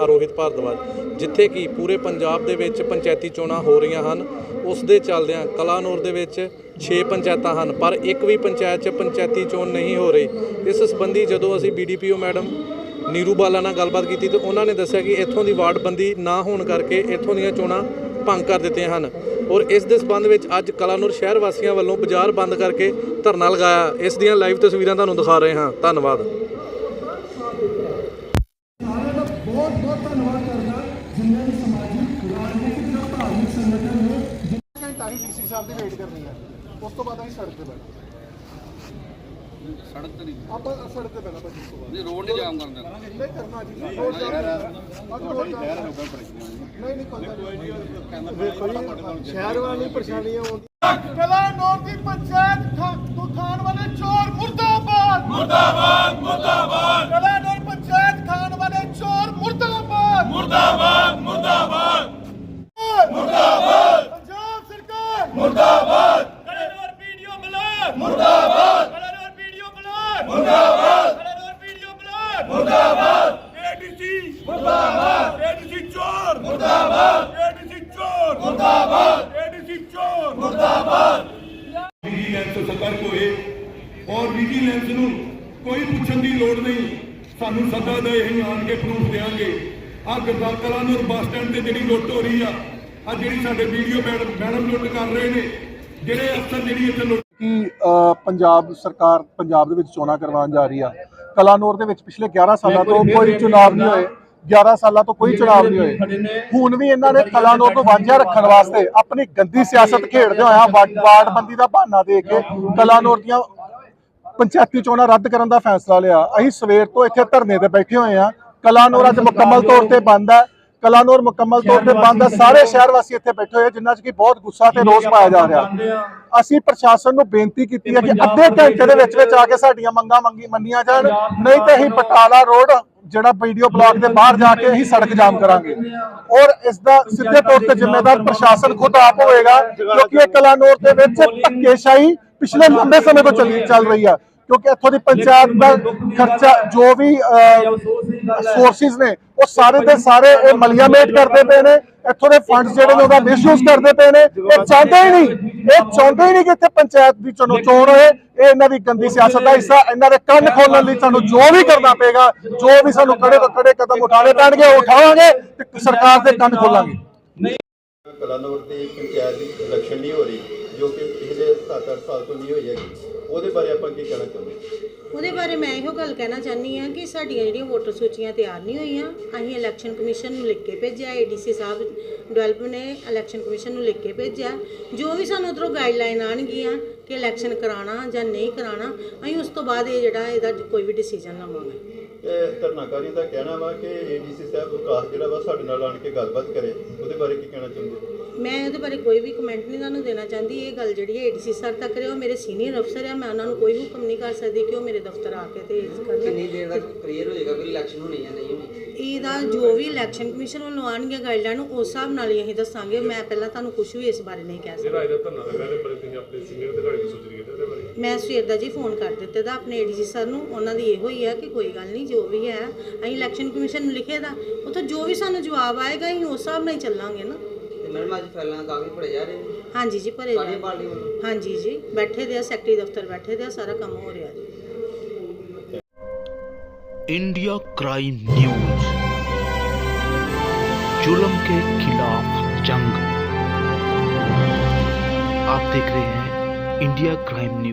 ਹਾਂ ਰੋਹਿਤ ਭਾਰਦਵਾਜ, ਜਿੱਥੇ ਕਿ ਪੂਰੇ ਪੰਜਾਬ ਦੇ ਵਿੱਚ ਪੰਚਾਇਤੀ ਚੋਣਾਂ ਹੋ ਰਹੀਆਂ ਹਨ। ਉਸ ਦੇ ਚੱਲਦਿਆਂ ਕਲਾਨੌਰ ਦੇ ਵਿੱਚ 6 ਪੰਚਾਇਤਾਂ ਹਨ, ਪਰ ਇੱਕ ਵੀ ਪੰਚਾਇਤ 'ਚ ਪੰਚਾਇਤੀ ਚੋਣ ਨਹੀਂ ਹੋ ਰਹੀ। ਇਸ ਸੰਬੰਧੀ ਜਦੋਂ ਅਸੀਂ ਬੀਡੀਪੀਓ ਮੈਡਮ ਨੀਰੂ ਬਾਲਾ ਨਾਲ ਗੱਲਬਾਤ ਕੀਤੀ ਤੇ ਉਹਨਾਂ ਨੇ ਦੱਸਿਆ ਕਿ ਇੱਥੋਂ ਦੀ ਵਾਰਡ ਬੰਦੀ ਨਾ ਹੋਣ ਕਰਕੇ ਇੱਥੋਂ ਦੀਆਂ ਚੋਣਾਂ ਭੰਗ ਕਰ ਦਿੱਤੀਆਂ ਹਨ। ਔਰ ਇਸ ਦੇ ਸਬੰਧ ਵਿੱਚ ਅੱਜ ਕਲਾਨੌਰ ਸ਼ਹਿਰ ਵਾਸੀਆਂ ਵੱਲੋਂ ਬਾਜ਼ਾਰ ਬੰਦ ਕਰਕੇ ਧਰਨਾ ਲਗਾਇਆ। ਇਸ ਦੀਆਂ ਲਾਈਵ ਤਸਵੀਰਾਂ ਤੁਹਾਨੂੰ ਦਿਖਾ ਰਹੇ ਹਾਂ। ਧੰਨਵਾਦ ਸਾਰਿਆਂ ਦਾ ਬਹੁਤ ਬਹੁਤ ਧੰਨਵਾਦ ਕਰਦਾ ਜਿਨ੍ਹਾਂ ਨੇ ਸਮਾਜਿਕ ਰਾਜਨੀਤਿਕ ਤਾਂ ਹੀ ਡੀਸੀ ਸਾਹਿਬ ਦੀ ਵੇਟ ਕਰਨੀ ਹੈ ਉਸ ਤੋਂ ਬਾਅਦ ਅਸੀਂ ਸੜਕ ਤੇ ਬੈਠੇ ਸੜਕ ਤੇ ਨਹੀਂ। ਆਪਾਂ ਸੜਕ ਤੇ ਬੈਠਾ ਉਸ ਤੋਂ ਨਹੀਂ ਰੋਡ ਨਹੀਂ ਜਾਮ ਕਰਨ ਨਹੀਂ ਕਰਨਾ ਜੀ। ਰੋਡ ਜਾਮ ਅੱਜ ਰੋਡ ਜਾਮ ਨਹੀਂ ਨਹੀਂ ਕੋਈ ਸ਼ਹਿਰ ਵਾਲੀ ਪਰੇਸ਼ਾਨੀਆਂ ਆਉਂਦੀਆਂ ਕਲਾ ਨੌਰ ਦੀ ਪੰਚਾਇਤ ਖਾਣ ਵਾਲੇ ਚੋਰ ਮੁਰਦਾਬਾਦ! ਮੁਰਦਾਬਾਦ ਕਲਾ ਨੌਰ ਪੰਚਾਇਤ ਖਾਣ ਵਾਲੇ ਚੋਰ ਮੁਰਦਾਬਾਦ ਮੁਰਦਾਬਾਦ ਮੁਰਦਾਬਾਦ ਮੁਰਦਾਬਾਦ ਪੰਜਾਬ ਸਰਕਾਰ ਕਲਨੌਰ ਵੀਡੀਓ ਬਲਾਕ ਮੁਰਦਾਬਾਦ ਕਲਨੌਰ ਵੀਡੀਓ ਬਲਾਕ ਮੁਰਦਾਬਾਦ ਕਲਨੌਰ ਵੀਡੀਓ ਬਲਾਕ ਮੁਰਦਾਬਾਦ! ਏਡੀਸੀ ਮੁਰਦਾਬਾਦ ਏਡੀਸੀ ਚੋਰ! ਮੁਰਦਾਬਾਦ! ਏਡੀਸੀ ਚੋਰ! ਮੁਰਦਾਬਾਦ! ਏਡੀਸੀ ਚੋਰ! ਵਿਜੀਲੈਂਸ ਸਤਰਕ ਹੋਏ ਔਰ ਵਿਜੀਲੈਂਸ ਨੂੰ ਕੋਈ ਪੁੱਛਣ ਦੀ ਲੋੜ ਨਹੀਂ। ਸਾਨੂੰ ਸੱਦਾ ਦੇ ਅਸੀਂ ਆਣ ਕੇ ਪ੍ਰੂਫ ਦੇਾਂਗੇ ਆ ਗੁਰਦਾਸ ਕਲਾਨੌਰ ਬੱਸ ਸਟੈਂਡ ਤੇ ਜਿਹੜੀ ਲੁੱਟ ਹੋ ਰਹੀ ਆ ਆ ਜਿਹੜੀ ਸਾਡੇ ਵੀਡੀਓ ਮੈਡਮ ਮੈਡਮ ਲੁੱਟ ਕਰ ਰਹੇ ਨੇ ਜਿਹੜੇ ਅਫਸਰ ਜਿਹੜੀ ਇੱਥੇ ਲੁੱਟ ਕਿ ਅ, ਪੰਜਾਬ ਸਰਕਾਰ ਪੰਜਾਬ ਦੇ ਵਿੱਚ ਚੋਣਾਂ ਕਰਵਾਉਣ ਜਾ ਰਹੀ ਆ। ਕਲਾਨੌਰ ਦੇ ਵਿੱਚ ਪਿਛਲੇ 11 ਸਾਲਾਂ ਤੋਂ ਕੋਈ ਚੁਣਾਵ ਨਹੀਂ ਹੋਏ। 11 ਸਾਲਾਂ ਤੋਂ ਕੋਈ ਚੁਣਾਵ ਨਹੀਂ ਹੋਏ। ਹੁਣ ਵੀ ਇਹਨਾਂ ਨੇ ਕਲਾਨੌਰ ਨੂੰ ਵਾਂਝਾ ਰੱਖਣ ਵਾਸਤੇ ਆਪਣੀ ਗੰਦੀ ਸਿਆਸਤ ਖੇਡਦੇ ਹੋਇਆ ਵਾਰਡ ਵਾਰਡਬੰਦੀ ਦਾ ਬਹਾਨਾ ਦੇ ਕੇ ਕਲਾਨੌਰ ਦੀਆਂ ਪੰਚਾਇਤੀ ਚੋਣਾਂ ਰੱਦ ਕਰਨ ਦਾ ਫੈਸਲਾ ਲਿਆ। ਅਸੀਂ ਸਵੇਰ ਤੋਂ ਇੱਥੇ ਧਰਨੇ ਤੇ ਬੈਠੇ ਹੋਏ ਆ ਕਲਾਨੌਰ ਅੱਜ ਮੁਕੰਮਲ ਤੌਰ ਤੇ ਬੰਦ ਹੈ। ਕਲਾਨੌਰ ਮੁਕੰਮਲ ਤੌਰ ਤੇ ਬੰਦ ਹੈ ਸਾਰੇ ਸ਼ਹਿਰ ਵਾਸੀ ਇੱਥੇ ਬੈਠੇ ਹੋਏ ਜਿਨ੍ਹਾਂ 'ਚ ਕਿ ਬਹੁਤ ਗੁੱਸਾ ਤੇ ਰੋਸ ਪਾਇਆ ਜਾ ਰਿਹਾ। ਅਸੀਂ ਪ੍ਰਸ਼ਾਸਨ ਨੂੰ ਬੇਨਤੀ ਕੀਤੀ ਹੈ ਕਿ ਅੱਧੇ ਘੰਟੇ ਦੇ ਵਿੱਚ ਵਿੱਚ ਆ ਕੇ ਸਾਡੀਆਂ ਮੰਗਾਂ ਮੰਗੀ ਮੰਨੀਆਂ ਜਾਣ। ਨਹੀਂ ਤੇ ਅਸੀਂ ਬਟਾਲਾ ਰੋਡ ਜਿਹੜਾ ਵੀਡੀਓ ਬਲਾਕ ਦੇ ਬਾਹਰ ਜਾ ਕੇ ਅਸੀਂ ਸੜਕ ਜਾਮ ਕਰਾਂਗੇ। ਔਰ ਇਸ ਦਾ ਸਿੱਧੇ ਤੌਰ ਤੇ ਜ਼ਿੰਮੇਦਾਰ ਪ੍ਰਸ਼ਾਸਨ ਖੁਦ ਆਪ ਹੋਏਗਾ ਕਿਉਂਕਿ ਇਹ ਕਲਾਨੌਰ ਦੇ ਵਿੱਚ ਧੱਕੇਸ਼ਾਹੀ ਪਿਛਲੇ ਲੰਬੇ ਸਮੇਂ ਤੋਂ ਚੱਲੀ ਚੱਲ ਰਹੀ ਆ। ਕਿਉਂਕਿ ਇੱਥੋਂ ਦੀ ਪੰਚਾਇਤ ਦਾ ਖਰਚਾ ਜੋ ਵੀ ਸੋਰਸਿਸ ਨੇ ਉਹ ਸਾਰੇ ਦੇ ਸਾਰੇ ਇਹ ਮਲੀਆਮੇਟ ਕਰਦੇ ਪਏ ਨੇ। ਇੱਥੋਂ ਦੇ ਫੰਡਸ ਜਿਹੜੇ ਨੇ ਉਹਦਾ ਮਿਸਯੂਜ਼ ਕਰਦੇ ਪਏ ਨੇ। ਇਹ ਚਾਹੁੰਦੇ ਹੀ ਨਹੀਂ ਇਹ ਚਾਹੁੰਦੇ ਹੀ ਨਹੀਂ ਕਿ ਇੱਥੇ ਪੰਚਾਇਤ ਦੀ ਚੋਣ ਚੋਣ ਹੋਏ। ਇਹ ਇਹਨਾਂ ਦੀ ਗੰਦੀ ਸਿਆਸਤ ਦਾ ਹਿੱਸਾ ਇਹਨਾਂ ਦੇ ਕੰਨ ਖੋਲਣ ਲਈ ਸਾਨੂੰ ਜੋ ਵੀ ਕਰਨਾ ਪਏਗਾ ਜੋ ਵੀ ਸਾਨੂੰ ਕੜੇ ਤੋਂ ਕੜੇ ਕਦਮ ਉਠਾਣੇ ਪੈਣਗੇ ਉਹ ਉਠਾਵਾਂਗੇ ਤੇ ਸਰਕਾਰ ਦੇ ਕੰਨ ਖੋਲਾਂਗੇ। ਕਲਾਨੌਰ ਦੀ ਪੰਚਾਇਤ ਦੀ ਇਲੈਕਸ਼ਨ ਨਹੀਂ ਹੋ ਰਹੀ ਜੋ ਕਿ ਪਿਛਲੇ 7-8 ਸਾਲ ਤੋਂ ਨਹੀਂ ਹੋਈ ਹੈਗੀ। ਉਹਦੇ ਬਾਰੇ ਆਪਾਂ ਕੀ ਕਹਿਣਾ ਚਾਹੁੰਦੇ ਉਹਦੇ ਬਾਰੇ ਮੈਂ ਇਹੋ ਗੱਲ ਕਹਿਣਾ ਚਾਹਨੀ ਆ ਕਿ ਸਾਡੀਆਂ ਜਿਹੜੀਆਂ ਵੋਟਰ ਸੂਚੀਆਂ ਤਿਆਰ ਨਹੀਂ ਹੋਈਆਂ, ਅਸੀਂ ਇਲੈਕਸ਼ਨ ਕਮਿਸ਼ਨ ਨੂੰ ਲਿਖ ਕੇ ਭੇਜਿਆ ਏਡੀਸੀ ਸਾਹਿਬ ਡਿਵੈਲਪ ਨੇ ਇਲੈਕਸ਼ਨ ਕਮਿਸ਼ਨ ਨੂੰ ਲਿਖ ਕੇ ਭੇਜਿਆ, ਜੋ ਵੀ ਸਾਨੂੰ ਉਧਰੋਂ ਗਾਈਡਲਾਈਨ ਆਣਗੀਆਂ ਕਿ ਇਲੈਕਸ਼ਨ ਕਰਾਉਣਾ ਜਾਂ ਨਹੀਂ ਕਰਾਉਣਾ ਅਸੀਂ ਉਸ ਤੋਂ ਬਾਅਦ ਇਹ ਜਿਹੜਾ ਇਹਦਾ ਕੋਈ ਵੀ ਡਿਸੀਜਨ ਲਵਾਂਗੇ। ਇਹ ਧਰਨਾਕਾਰੀ ਦਾ ਕਹਿਣਾ ਵਾ ਕਿ ਏਡੀਸੀ ਸਾਹਿਬ ਵਿਕਾਸ ਜਿਹੜਾ ਵਾ ਸਾਡੇ ਨਾਲ ਆਣ ਕੇ ਗੱਲਬਾਤ ਕਰੇ। ਉਹਦੇ ਬਾਰੇ ਕੀ ਕਹਿਣਾ ਚਾਹੁੰਦੇ? ਮੈਂ ਇਹਦੇ ਬਾਰੇ ਕੋਈ ਵੀ ਕਮੈਂਟ ਨਹੀਂ ਤੁਹਾਨੂੰ ਦੇਣਾ ਚਾਹੁੰਦੀ। ਇਹ ਗੱਲ ਜਿਹੜੀ ਹੈ ਏਡੀਸੀ ਸਰ ਤੱਕ ਕਰੇ ਉਹ ਮੇਰੇ ਸੀਨੀਅਰ ਅਫਸਰ ਆ ਮੈਂ ਉਹਨਾਂ ਨੂੰ ਕੋਈ ਹੁਕਮ ਨਹੀਂ ਕਰ ਸਕਦੀ ਕਿ ਉਹ ਮੇਰੇ ਦਫ਼ਤਰ ਆ ਕੇ ਤੇ ਇਸ ਕਰਨ ਕਿੰਨੀ ਦੇਰ ਤੱਕ ਕਲੀਅਰ ਹੋ ਜਾਏਗਾ ਕਿ ਇਲੈਕਸ਼ਨ ਹੋਣੀ ਜਾਂ ਨਹੀਂ ਹੋਣੀ? ਇਹਦਾ ਜੋ ਵੀ ਇਲੈਕਸ਼ਨ ਕਮਿਸ਼ਨ ਵੱਲੋਂ ਆਉਣਗੇ ਗਾਈਡਲਾਈਨ ਉਸ ਹਿਸਾਬ ਨਾਲ ਹੀ ਅਸੀਂ ਦੱਸਾਂਗੇ। ਮੈਂ ਪਹਿਲਾਂ ਤੁਹਾਨੂੰ ਕੁਝ ਵੀ ਇਸ ਬਾਰੇ ਨਹੀਂ ਕਹਿ ਸਕਦੀ। ਮੈਂ ਸਵੇਰ ਦਾ ਜੀ ਫੋਨ ਕਰ ਦਿੱਤੇ ਦਾ ਆਪਣੇ ਏਡੀਜੀ ਸਰ ਨੂੰ ਉਹਨਾਂ ਦੀ ਇਹੋ ਹੀ ਹੈ ਕਿ ਕੋਈ ਗੱਲ ਨਹੀਂ ਜੋ ਵੀ ਹੈ ਅਸੀਂ ਇਲੈਕਸ਼ਨ ਕਮਿਸ਼ਨ ਨੂੰ ਲਿਖੇ ਦਾ ਉੱਥੇ ਜੋ ਵੀ ਸਾਨੂੰ ਜਵਾਬ ਆਏਗਾ ਅਸੀਂ ਉਸ ਹਿਸਾਬ ਨਾਲ ਹੀ ਚੱਲਾਂਗੇ ਨਾ ਤੇ ਮੈਡਮ ਅੱਜ ਫੈਲਾਂ ਕਾਗਜ਼ ਭਰੇ ਜਾ ਰਹੇ ਨੇ ਹਾਂਜੀ ਜੀ ਭਰੇ ਜਾ ਸਾਰੀਆਂ ਪਾਰਟੀਆਂ ਵੱਲੋਂ ਹਾਂਜੀ ਜੀ ਬੈਠੇ ਦੇ ਆ ਸੈਕਟਰੀ ਦਫ਼ਤਰ ਬੈਠੇ ਦੇ ਆ ਸਾਰਾ ਕੰਮ ਹੋ ਰਿਹਾ ਜੀ इंडिया क्राइम न्यूज जुल्म के खिलाफ जंग आप देख रहे हैं इंडिया क्राइम न्यूज